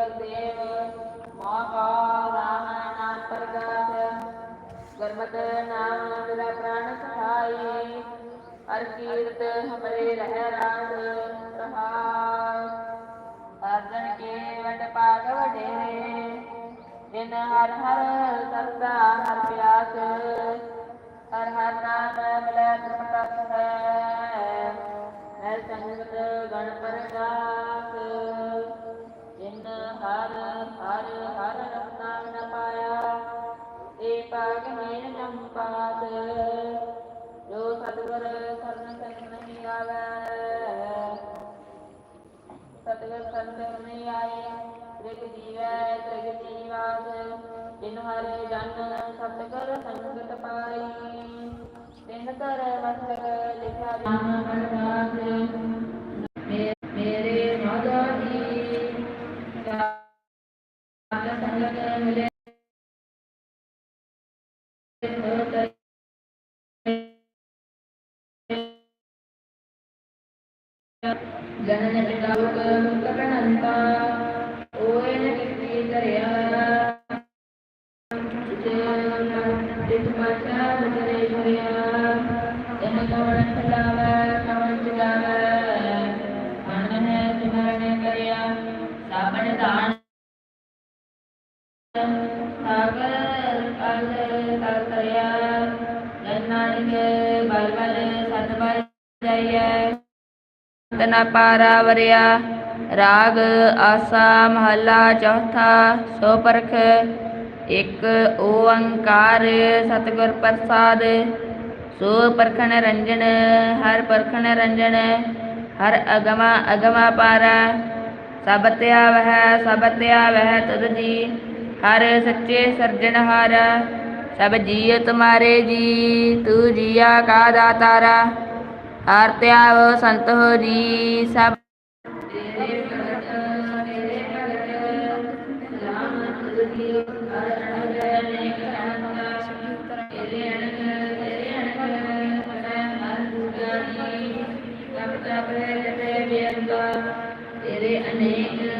ਵੇਦ ਕਰ ਦੇਵ ਮਹਾਕਾਲ ਰਾਮ ਨਾਮ ਪ੍ਰਕਾਸ਼ ਗੁਰਮਤਿ ਨਾਮ ਮੇਰਾ ਪ੍ਰਾਣ ਸਹਾਈ ਹਰ ਕੀਰਤ ਹਮਰੇ ਰਹਿ ਰਾਜ ਰਹਾਉ ਅਰਜਨ ਕੇ ਵਡ ਪਾਗ ਵਡੇਰੇ ਜਿਨ ਹਰ ਹਰ ਸਰਦਾ ਹਰ ਪਿਆਸ ਹਰ ਹਰ ਨਾਮ ਮਿਲੈ ਤ੍ਰਿਪਤ ਹੈ ਏ ਪਾਗ ਹੀਨ ਜੰਪਾਤ ਜੋ ਸਤਿਗੁਰ ਸਰਨ ਸੰਗ ਨਹੀਂ ਆਵੈ ਸਤਿਗੁਰ ਸੰਤ ਨਹੀਂ ਆਏ ਤ੍ਰਿਗ ਜੀਵੈ ਤ੍ਰਿਗ ਜੀਵਾਸ ਜਿਨ ਹਰ ਜਨ ਸਤਿਗੁਰ ਸੰਗਤ ਪਾਈ ਤਿਨ ਕਰ ਮਸਤਕ ਲਿਖਿਆ ਨਾਮ ਪ੍ਰਕਾਸ਼ ਮੇਰੇ ਜਨਨ ਪਿਤਾ ਲੋਕ ਮੁਕਤ ਪ੍ਰਣੰਤਾ ਓਏ ਨ ਕਿਤੀ ਧਰਿਆ ਜਿਸ ਪਾਛਾ ਬਚਰੇ ਹੋਇਆ ਜਨ ਕਵਣ ਫਲਾਵੈ ਕਵਣ ਚਲਾਵੈ ਮਨ ਹੈ ਸਿਮਰਨ ਕਰਿਆ ਸਾਬਣ ਦਾਨ ਸਾਗਰ ਅਲ ਤਲ ਤਰਿਆ, ਜਨ ਨਾਨਕ ਬਲ ਬਲ ਸਤ ਬਲ ਜਾਈਐ ਤਨਾ ਪਾਰਾ ਵਰਿਆ ਰਾਗ ਆਸਾ ਮਹੱਲਾ ਚੌਥਾ ਸੋ ਪਰਖ ਇੱਕ ਓੰਕਾਰ ਸਤਿਗੁਰ ਪ੍ਰਸਾਦ ਸੋ ਪਰਖਣ ਰੰਜਨ, ਹਰ ਪਰਖਣ ਰੰਜਨ, ਹਰ ਅਗਮਾ ਅਗਮਾ ਪਾਰਾ, ਸਭ ਤਿਆ ਵਹਿ ਸਭ ਤਿਆ ਵਹਿ ਤੁਧ ਜੀ, ਹਰ ਸੱਚੇ ਸਰਜਨਹਾਰ ਸਭ ਜੀਅ ਤੁਮਾਰੇ ਜੀ, ਤੂ ਜੀਆ ਕਾ ਦਾਤਾਰਾ। ਹਰ ਧਿਆਵ ਸੰਤ ਹੋ ਜੀ ਸਭ। ਤੇਰੇ ਅਨੇਕ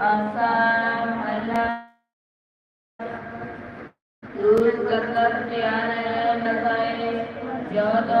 ਆਸਾ ਮਹਲਾ ਦੂਰ ਕਰਤਰ ਧਿਆਨ ਬਸਾਏ ਜੋ ਤੋ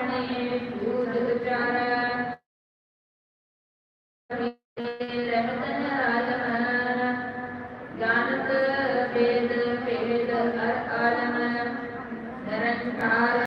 ਆਪਣੇ ਵਿਰੁੱਧ ਚਾਰ।